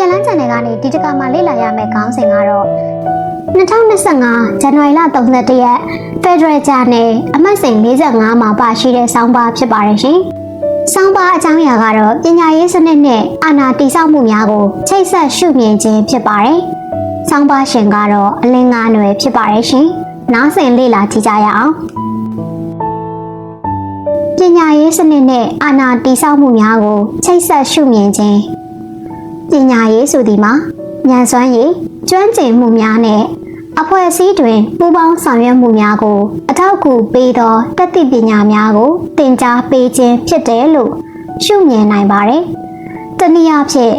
ပြန်လန်း channel ကနေဒီတစ်ခါမှလေ့လာရမယ့်ခေါင်းစဉ်ကတော့2025ဇန်နဝါရီလ31ရက် Federal Journal အမှတ်စဉ်45မှာပါရှိတဲ့ဆောင်းပါးဖြစ်ပါတယ်ရှင်။ဆောင်းပါးအကြောင်းအရာကတော့ပညာရေးစနစ်နဲ့အာဏာတည်ဆောက်မှုများကိုချိတ်ဆက်ရှုမြင်ခြင်းဖြစ်ပါတယ်။ဆောင်းပါးရှင်ကတော့အလင်းငါးနွယ်ဖြစ်ပါတယ်ရှင်။နားဆင်လေ့လာကြည့်ကြရအောင်။ပညာရေးစနစ်နဲ့အာဏာတည်ဆောက်မှုများကိုချိတ်ဆက်ရှုမြင်ခြင်း ပညာရေးဆိုသည်မှာဉာဏ်စွမ်းရည်ကျွမ်းကျင်မှုများနဲ့အဖွဲ့အစည်းတွင်ပူးပေါင်းဆောင်ရွက်မှုများကို အထောက်အကူပေးသောတတ်သိပညာများကိုသင်ကြားပေးခြင်းဖြစ်တယ်လို့ရှုမြင်နိုင်ပါတယ်။တနည်းအားဖြင့်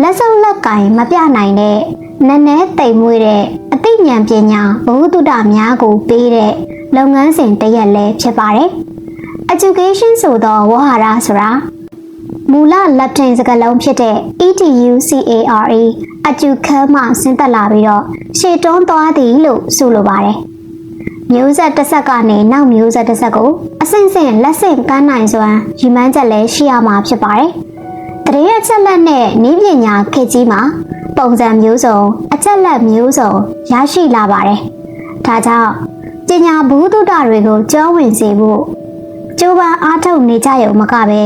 လက်စုပ်လက်ကင်မပြနိုင်တဲ့နည်းနည်းတိမ်မွေးတဲ့အသိဉာဏ်ပညာဘဝတုဒ္ဒများကိုပေးတဲ့လုပ်ငန်းစဉ်တစ်ရပ်လည်းဖြစ်ပါတယ်။ education ဆိုသောဝါဟာရဆိုတာ မူလလက်တင်စကားလုံးဖြစ်တဲ့ EDUCARE အကျူခမ်းမှဆင်းသက်လာပြီးတော့ရှေ့တွန်းသွားသည်လို့ဆိုလိုပါတယ်။မျိုးဆက်တစ်ဆက်ကနေနောက်မျိုးဆက်တစ်ဆက်ကိုအဆင့်ဆင့်လက်ဆင့်ကမ်းနိုင်စွမ်းရည်မှန်းချက်လည်းရှိရမှာဖြစ်ပါတယ်။တရေအချက်လက်နဲ့နည်းပညာခေတ်ကြီးမှာပုံစံမျိုးစုံအချက်လက်မျိုးစုံရရှိလာပါတယ်။ဒါကြောင့်ပညာဘူးတုဒ္ဒတွေကိုကြောဝင်စေဖို့ကျိုးပန်းအားထုတ်နေကြရုံမကပဲ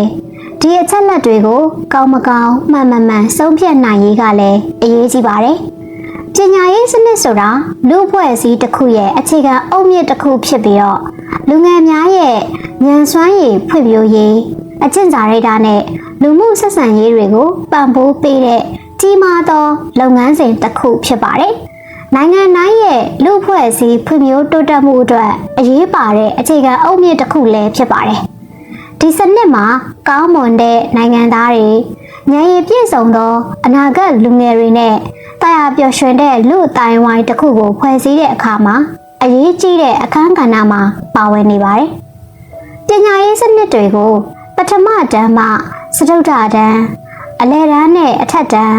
ဒီအချက်လက်တွေကိုကောင်းမကောင်းမှန်မှန်မှန်ဆုံးဖြတ်နိုင်ရေးကလည်းအရေးကြီးပါတယ်။ပညာရေးစနစ်ဆိုတာလူ့အဖွဲ့အစည်းတစ်ခုရဲ့အခြေခံအုတ်မြစ်တစ်ခုဖြစ်ပြီးတော့လူငယ်များရဲ့ဉာဏ်စွမ်းရည်ဖွံ့ဖြိုးရေးအကျင့်စာရိတ္တနဲ့လူမှုဆက်ဆံရေးတွေကိုပံ့ပိုးပေးတဲ့ကြီးမားသောလုပ်ငန်းစဉ်တစ်ခုဖြစ်ပါတယ်။နိုင်ငံတိုင်းရဲ့လူ့အဖွဲ့အစည်းဖွံ့ဖြိုးတိုးတက်မှုအတွက်အရေးပါတဲ့အခြေခံအုတ်မြစ်တစ်ခုလည်းဖြစ်ပါတယ်။ ဒီစနစ်မှာကောင်းမွန်တဲ့နိုင်ငံသားတွေဉာဏ်ရည်ပြည့်စုံသောအနာဂတ်လူငယ်တွေနဲ့တရားပျော်ရွှင်တဲ့လူအတိုင်းဝိုင်းတစ်ခုကိုဖွဲ့စည်းတဲ့အခါမှာအရေးကြီးတဲ့အခန်းကဏ္ဍမှာပါဝင်နေပါတယ်။ပညာရေးစနစ်တွေကိုပထမတန်းမှစတုတ္ထတန်းအလယ်တန်းနဲ့အထက်တန်း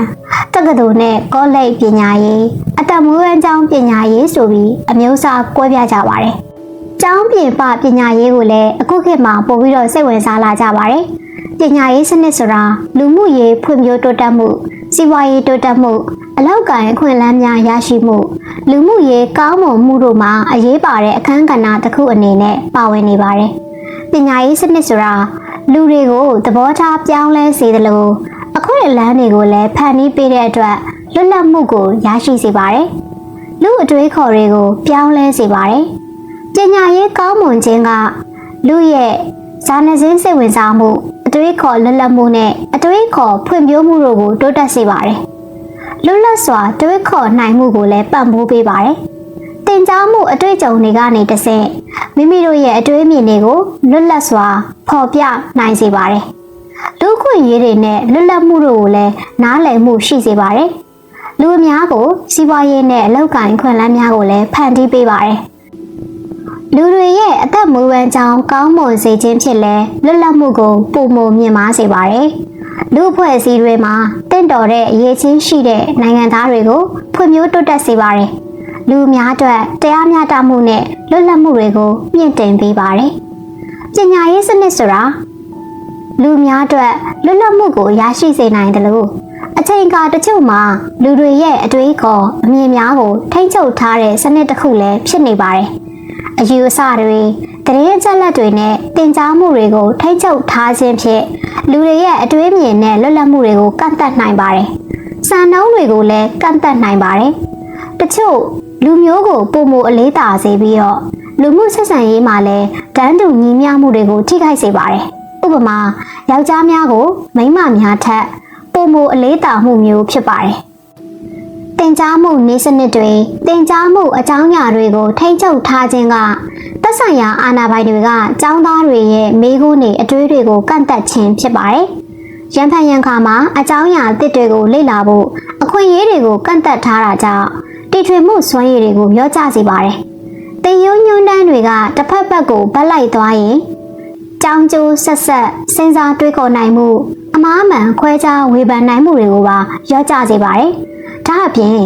တက္ကသိုလ်နဲ့ကောလိပ်ပညာရေးအတမွေးဝမ်းကျောင်းပညာရေးဆိုပြီးအမျိုးအစားကွဲပြားကြပါတယ်။ ကျောင်းပြင်ပပညာရေးကိုလည်းအခုခေတ်မှာပို့ပြီးတော့စိတ်ဝင်စားလာကြပါတယ်။ပညာရေးစနစ်ဆိုတာလူမှုရေးဖွံ့ဖြိုးတိုးတက်မှုစီးပွားရေးတိုးတက်မှုအလောက်ကိုင်းအခွင့်အလမ်းများရရှိမှုလူမှုရေးကောင်းမွန်မှုတို့မှာအရေးပါတဲ့အခန်းကဏ္ဍတစ်ခုအနေနဲ့ပါဝင်နေပါတယ်။ပညာရေးစနစ်ဆိုတာလူတွေကိုသဘောထားပြောင်းလဲစေသလိုအခွင့်အလမ်းတွေကိုလည်းဖန်တီးပေးတဲ့အတွက်လွတ်လပ်မှုကိုရရှိစေပါတယ်။လူအတွေးခေါ်တွေကိုပြောင်းလဲစေပါတယ်။ ပညာရေးကောင်းမွန်ခြင်းကလူရဲ့ဇာနစင်းစိတ်ဝင်စားမှုအတွေးခေါ်လွတ်လပ်မှုနဲ့အတွေးခေါ်ဖွံ့ဖြိုးမှုတို့ကိုတိုးတက်စေပါတယ်။လွတ်လပ်စွာတွေးခေါ်နိုင်မှုကိုလည်းပံ့ပိုးပေးပါတယ်။တင် जा မှုအတွေ့အကြုံတွေကနေတဆင့်မိမိတို့ရဲ့အတွေးအမြင်တွေကိုလွတ်လပ်စွာဖော်ပြနိုင်စေပါတယ်။လူခွင့်ရေးတွေနဲ့လွတ်လပ်မှုတို့ကိုလည်းနားလည်မှုရှိစေပါတယ်။လူအများကိုစီးပွားရေးနဲ့အလောက်ကိုင်းခွင့်လန်းများကိုလည်းဖန်တီးပေးပါတယ်။ လူတွေရဲ့အသက်မွေးဝမ်းကြောင်းကောင်းမွန်စေခြင်းဖြစ်လဲလွတ်လပ်မှုကိုပုံမမြင့်မားစေပါတယ်။လူအဖွဲ့အစည်းတွေမှာတင့်တော်တဲ့အရေးချင်းရှိတဲ့နိုင်ငံသားတွေကိုဖွံ့ဖြိုးတိုးတက်စေပါတယ်။လူများအတွက်တရားမျှတမှုနဲ့လွတ်လပ်မှုတွေကိုမြင့်တင်ပေးပါတယ်။ပညာရေးစနစ်ဆိုတာလူများအတွက်လွတ်လပ်မှုကိုရရှိစေနိုင်တယ်လို့အချိန်ကာတချို့မှာလူတွေရဲ့အတွေးခေါ်အမြင်များကိုထိမ့်ချုပ်ထားတဲ့စနစ်တစ်ခုလည်းဖြစ်နေပါတယ်။ အယူအဆတွေတရေချက်လက်တွေနဲ့တင် जा မှုတွေကိုထိတ်ချုပ်ထားခြင်းဖြင့်လူတွေရဲ့အတွေးမြင်နဲ့လွတ်လပ်မှုတွေကိုကန့်သတ်နိုင်ပါတယ်။စံနှုန်းတွေကိုလည်းကန့်သတ်နိုင်ပါတယ်။တချို့လူမျိုးကိုပုံမအလေးတာစေပြီးတော့လူမှုဆက်ဆံရေးမှာလည်းတန်းတူညီမျှမှုတွေကိုထိခိုက်စေပါတယ်။ဥပမာယောက်ျားများကိုမိန်းမများထက်ပုံမအလေးတာမှုမျိုးဖြစ်ပါတယ်။ တင် जा မှုနေစနစ်တွေတင် जा မှုအကြောင်းအရာတွေကိုထိမ့်ချုပ်ထားခြင်းကသက်ဆိုင်ရာအာဏာပိုင်တွေကចောင်းသားတွေရဲ့မိခိုးနေအတွေးတွေကိုကန့်သက်ခြင်းဖြစ်ပါတယ်။ရန်ဖန်ရန်ခါမှာအကြောင်းအရာအသစ်တွေကိုလေ့လာဖို့အခွင့်အရေးတွေကိုကန့်သက်ထားတာကြောင့်တီထွင်မှုစွမ်းရည်တွေကိုရောကျစေပါတယ်။တင်ယုံညွန်းတန်းတွေကတစ်ဖက်ဘက်ကိုဗတ်လိုက်သွားရင်ကြောင်းကျိုးဆက်ဆက်စဉ်းစားတွေးခေါ်နိုင်မှုအမားမှန်ခွဲခြားဝေဖန်နိုင်မှုတွေကိုပါရောကျစေပါတယ်။ ဒါအပြင်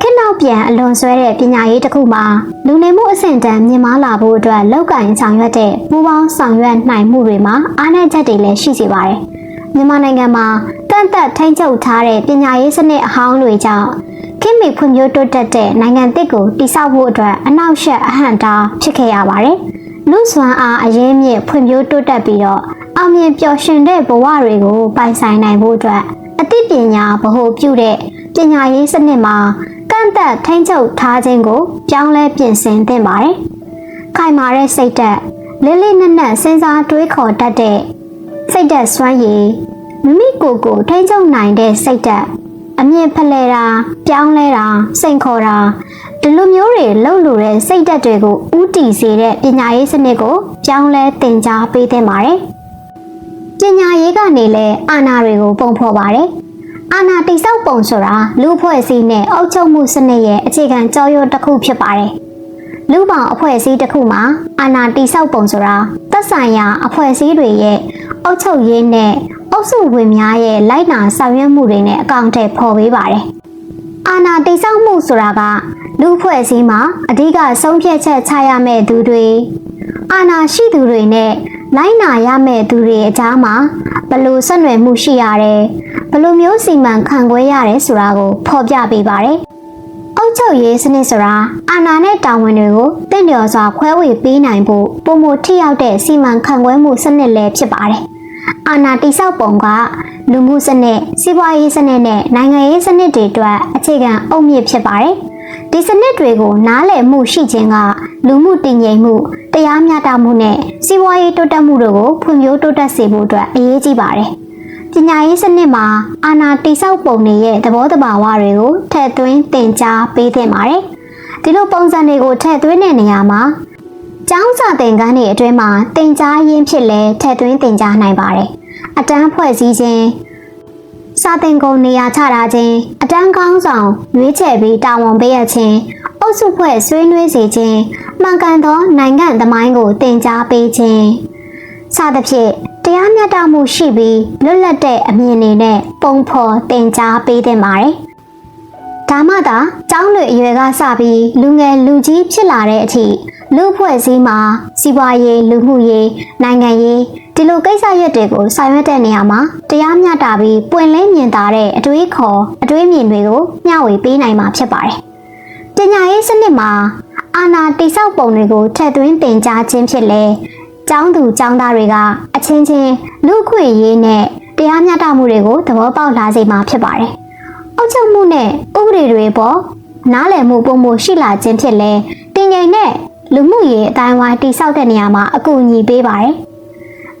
ခေတ်နောက်ပြန်အလွန်ဆွဲတဲ့ပညာရေးတစ်ခုမှာလူနေမှုအဆင့်တန်းမြင့်မားလာဖို့အတွက်လောက်ကင်ဆောင်ရွက်တဲ့ပူးပေါင်းဆောင်ရွက်နိုင်မှုတွေမှာအားနည်းချက်တွေလည်းရှိစေပါတယ်။မြန်မာနိုင်ငံမှာကန့်သက်ထိန်းချုပ်ထားတဲ့ပညာရေးစနစ်အဟောင်းတွေကြောင့်ခင်မီဖွံ့ဖြိုးတိုးတက်တဲ့နိုင်ငံတစ်ကိုတိစောက်ဖို့အတွက်အနောက်ရှက်အဟန့်တားဖြစ်ခဲ့ရပါတယ်။လူစွမ်းအားအရင်းမြစ်ဖွံ့ဖြိုးတိုးတက်ပြီးတော့အောင်မြင်ပျော်ရွှင်တဲ့ဘဝတွေကိုပိုင်ဆိုင်နိုင်ဖို့အတွက်အ သိပညာဗဟုပြုတဲ့ပညာရေးစနစ်မှာကန့်သက်ထိန်းချုပ်ထားခြင်းကိုပြောင်းလဲပြင်ဆင်သင့်ပါတယ်။ခိုင်မာတဲ့စိတ်ဓာတ်လေးလေးနက်နက်စဉ်းစားတွေးခေါ်တတ်တဲ့စိတ်ဓာတ်စွမ်းရည်မိမိကိုယ်ကိုထိန်းချုပ်နိုင်တဲ့စိတ်ဓာတ်အမြင့်ဖလှယ်တာပြောင်းလဲတာစိန်ခေါ်တာဒီလိုမျိုးတွေလှုပ်လို့တဲ့စိတ်ဓာတ်တွေကိုဥတီစေတဲ့ပညာရေးစနစ်ကိုပြောင်းလဲသင်ကြားပေးသင့်ပါတယ်။ ပညာရေးကနေလည်းအာဏာတွေကိုပုံဖော်ပါတယ်။အာဏာတိစောက်ပုံဆိုတာလူအဖွဲ့အစည်းနဲ့အုပ်ချုပ်မှုစနစ်ရဲ့အခြေခံကြောရုပ်တစ်ခုဖြစ်ပါတယ်။လူပောင်အဖွဲ့အစည်းတစ်ခုမှာအာဏာတိစောက်ပုံဆိုတာသက်ဆိုင်ရာအဖွဲ့အစည်းတွေရဲ့အုပ်ချုပ်ရေးနဲ့အုပ်စုဝင်များရဲ့လိုက်နာဆောင်ရွက်မှုတွေနဲ့အကောင့်ထဲပေါ်ပေးပါတယ်။အာဏာတိစောက်မှုဆိုတာကလူအဖွဲ့အစည်းမှာအဓိကဆုံးဖြတ်ချက်ချရမယ့်သူတွေအာဏာရှိသူတွေနဲ့ လိုက်နာရမယ့်သူတွေအကြားမှာဘယ်လိုဆက်နွယ်မှုရှိရတယ်ဘယ်လိုမျိုးစီမံခန့်ခွဲရတယ်ဆိုတာကိုဖော်ပြပေးပါတယ်။အုပ်ချုပ်ရေးစနစ်ဆိုတာအာဏာနဲ့တာဝန်တွေကိုတင့်လျော်စွာခွဲဝေပေးနိုင်ဖို့ပုံမထိရောက်တဲ့စီမံခန့်ခွဲမှုစနစ်လည်းဖြစ်ပါတယ်။အာဏာတိစောက်ပုံကလူမှုစနစ်စီးပွားရေးစနစ်နဲ့နိုင်ငံရေးစနစ်တွေအတွက်အခြေခံအုတ်မြစ်ဖြစ်ပါတယ်။ ဒီစနစ်တွေကိုနားလည်မှုရှိခြင်းကလူမှုတည်ငြိမ်မှုတရားမျှတမှုနဲ့စီးပွားရေးတိုးတက်မှုတို့ကိုဖွံ့ဖြိုးတိုးတက်စေဖို့အတွက်အရေးကြီးပါတယ်။ပညာရေးစနစ်မှာအာဏာတိစောက်ပုံတွေရဲ့သဘောတဘာဝတွေကိုထည့်သွင်းသင်ကြားပေးသင့်ပါတယ်။ဒီလိုပုံစံတွေကိုထည့်သွင်းတဲ့နေရာမှာကျောင်းစာသင်ခန်းတွေအတွင်းမှာသင်ကြားရင်းဖြစ်လဲထည့်သွင်းသင်ကြားနိုင်ပါတယ်။အတန်းဖွဲ့စည်းခြင်းစာသင်ကုန်နေရာချထားခြင်းအ တန်းကောင်းဆောင်ရွေးချယ်ပြီးတာဝန်ပေးရခြင်းအုပ်စုဖွဲ့ဆွေးနွေးစေခြင်းမှန်ကန်သောနိုင်ငံသမိုင်းကိုသင်ကြားပေးခြင်းစသဖြင့်တရားမျှတမှုရှိပြီးလွတ်လပ်တဲ့အမြင်တွေနဲ့ပုံဖော်သင်ကြားပေးသင့်ပါတယ်။ဒါမှသာကျောင်းတွေအရွယ်ကစပြီးလူငယ်လူကြီးဖြစ်လာတဲ့အထိလူဖွဲ့စည်းမှာစီးပွားရေးလူမှုရေးနိုင်ငံရေး ဒီလိုကိစ္စရပ်တွေကိုဆောင်ရွက်တဲ့နေရာမှာတရားမျှတပြီးပွင့်လင်းမြင်သာတဲ့အတွေးခေါ်အတွေးမြင်တွေကိုမျှဝေပေးနိုင်မှာဖြစ်ပါတယ်။ပညာရေးစနစ်မှာအာဏာတိစောက်ပုံတွေကိုထည့်သွင်းသင်ကြားခြင်းဖြစ်လဲကျောင်းသူကျောင်းသားတွေကအချင်းချင်းလူခွင့်ရေးနဲ့တရားမျှတမှုတွေကိုသဘောပေါက်လာစေမှာဖြစ်ပါတယ်။အုပ်ချုပ်မှုနဲ့ဥပဒေတွေပေါ်နားလည်မှုပုံမှုရှိလာခြင်းဖြစ်လဲတင်ငိမ်တဲ့လူမှုရေးအတိုင်းဝိုင်းတိစောက်တဲ့နေရာမှာအကူအညီပေးပါတယ်။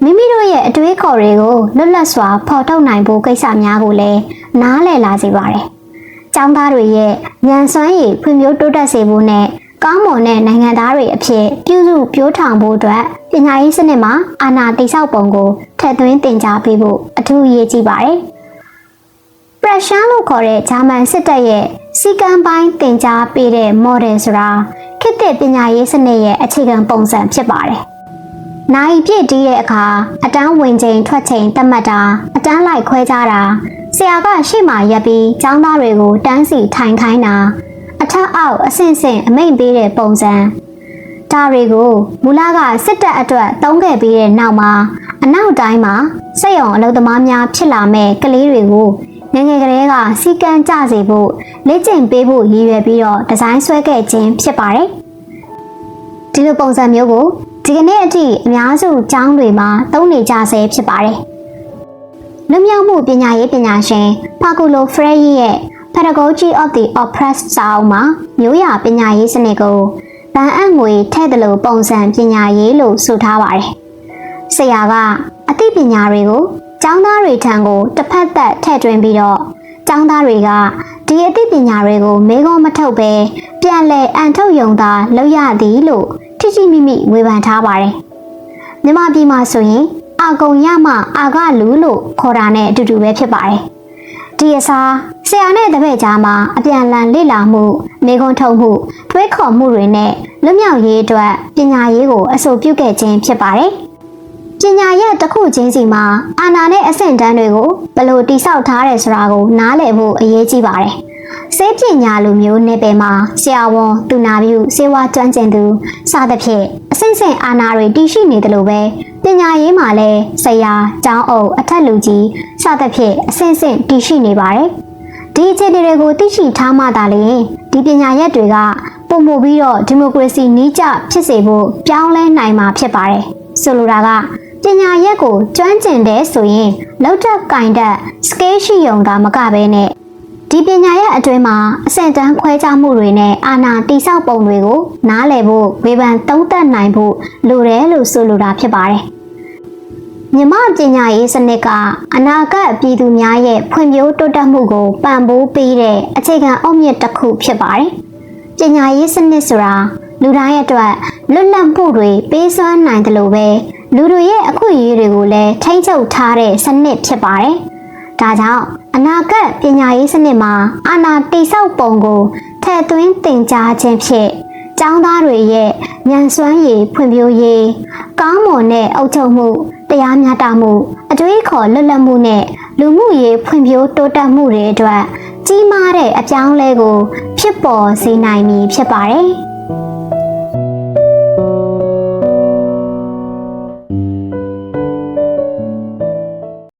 မိမိတို့ရဲ့အတွေးခေါ်တွေကိုလွတ်လပ်စွာဖော်ထုတ်နိုင်ဖို့ကိစ္စများကိုလည်းနားလည်လာစေပါတယ်။ကျောင်းသားတွေရဲ့ဉာဏ်စွမ်းရည်ဖွံ့ဖြိုးတိုးတက်စေဖို့နဲ့ကောင်းမွန်တဲ့နိုင်ငံသားတွေအဖြစ်ပြုစုပြိုးထောင်ဖို့အတွက်ပညာရေးစနစ်မှာအာဏာတိစောက်ပုံကိုထည့်သွင်းသင်ကြားပေးဖို့အထူးအရေးကြီးပါတယ်။ pressure လို့ခေါ်တဲ့ဂျာမန်စစ်တပ်ရဲ့စီကံပိုင်းသင်ကြားပေးတဲ့ model ဆိုတာခေတ်သစ်ပညာရေးစနစ်ရဲ့အခြေခံပုံစံဖြစ်ပါတယ်။ နိုင်ပြည့်တီးရဲ့အခါအတန်းဝင်ချိန်ထွက်ချိန်သတ်မှတ်တာအတန်းလိုက်ခွဲခြားတာဆရာကရှေ့မှာရပ်ပြီးကျောင်းသားတွေကိုတန်းစီထိုင်ခိုင်းတာအထက်အောက်အဆင့်ဆင့်အမိန့်ပေးတဲ့ပုံစံဒါတွေကိုမူလကစစ်တပ်အတွက်တုံးခဲ့ပြီးတဲ့နောက်မှာအနောက်တိုင်းမှာစက်ရုံအလုပ်သမားများဖြစ်လာမဲ့ကလေးတွေကိုငယ်ငယ်ကလေးကစီကံကြစေဖို့လေ့ကျင့်ပေးဖို့ရည်ရွယ်ပြီးတော့ဒီဇိုင်းဆွဲခဲ့ခြင်းဖြစ်ပါတယ်။ဒီလိုပုံစံမျိုးကို ဒီကနေ့အထိအများစုကျောင်းတွေမှာသုံးနေကြဆဲဖြစ်ပါတယ်။လွတ်မြောက်မှုပညာရေးပညာရှင်ဖာကူလိုဖရဲရဲ့ Pedagogy of the Oppressed စာအုပ်မှာမျိုးရပညာရေးစနစ်ကိုဗန်အံ့ငွေထဲ့တယ်လို့ပုံစံပညာရေးလို့ဆိုထားပါတယ်။ဆရာကအသိပညာတွေကိုကျောင်းသားတွေထံကိုတစ်ဖက်သက်ထည့်သွင်းပြီးတော့ကျောင်းသားတွေကဒီအသိပညာတွေကိုမေးခွန်းမထုတ်ဘဲပြန်လည်အန်ထုတ်ယုံသာလုပ်ရသည်လို့ ထိထိမိမိဝေဖန်ထားပါတယ်။မြမပြည်မှာဆိုရင်အာကုံရမှအာကလူလို့ခေါ်တာနဲ့အတူတူပဲဖြစ်ပါတယ်။ဒီအစားဆရာနဲ့တပည့်ကြားမှာအပြန်လန်လေ့လာမှုမေခွန်းထုတ်မှုတွေးခေါ်မှုတွေနဲ့လွတ်မြောက်ရေးအတွက်ပညာရေးကိုအဆိုပြုခဲ့ခြင်းဖြစ်ပါတယ်။ပညာရဲ့တစ်ခုချင်းစီမှာအာဏာနဲ့အဆင့်တန်းတွေကိုဘယ်လိုတိစောက်ထားတယ်ဆိုတာကိုနားလည်ဖို့အရေးကြီးပါတယ် စေပညာလိုမျိုးနယ်ပယ်မှာဆရာဝန်သူနာပြုစေဝါကျွမ်းကျင်သူစသဖြင့်အဆင့်ဆင့်အာဏာတွေတည်ရှိနေတယ်လို့ပဲပညာရေးမှာလည်းဆရာကျောင်းအုပ်အထက်လူကြီးစသဖြင့်အဆင့်ဆင့်တည်ရှိနေပါတယ်ဒီအခြေအနေတွေကိုသိရှိထားမှသာလျှင်ဒီပညာရက်တွေကပုံမှုပြီးတော့ဒီမိုကရေစီနီးကျဖြစ်စေဖို့ပြောင်းလဲနိုင်မှာဖြစ်ပါတယ်ဆိုလိုတာကပညာရက်ကိုကျွမ်းကျင်တဲ့ဆိုရင်လောက်ထက်ကင်တဲ့ scale ရှိုံကမကဘဲနဲ့ ဒီပညာရဲ့အတွင်းမှာအဆင့်တန်းခွဲခြားမှုတွေနဲ့အာဏာတိဆောက်ပုံတွေကို နားလည်ဖို့ဝေဖန်သုံးသပ်နိုင်ဖို့လိုတယ်လို့ဆိုလိုတာဖြစ်ပါတယ်။မြမပညာရေးစနစ်ကအနာဂတ်ပြည်သူများရဲ့ဖွံ့ဖြိုးတိုးတက်မှုကိုပံ့ပိုးပေးတဲ့အခြေခံအုတ်မြစ်တစ်ခုဖြစ်ပါတယ်။ပညာရေးစနစ်ဆိုတာလူတိုင်းအတွက်လွတ်လပ်မှုတွေပေးစွမ်းနိုင်တယ်လို့ပဲလူတွေရဲ့အခွင့်အရေးတွေကိုလည်းထိန်းချုပ်ထားတဲ့စနစ်ဖြစ်ပါတယ်။ ဒါကြောင့်အနာဂတ်ပညာရေးစနစ်မှာအာဏာတိဆောက်ပုံကိုထည့်သွင်းသင်ကြားခြင်းဖြင့်ကျောင်းသားတွေရဲ့ဉာဏ်စွမ်းရည်ဖွံ့ဖြိုးရေးကောင်းမွန်တဲ့အုပ်ချုပ်မှုတရားမျှတမှုအတွေးအခေါ်လွတ်လပ်မှုနဲ့လူမှုရေးဖွံ့ဖြိုးတိုးတက်မှုတွေအတွက်ကြီးမားတဲ့အပြောင်းအလဲကို ဖြစ်ပေါ်စေနိုင်မည်ဖြစ်ပါတယ်။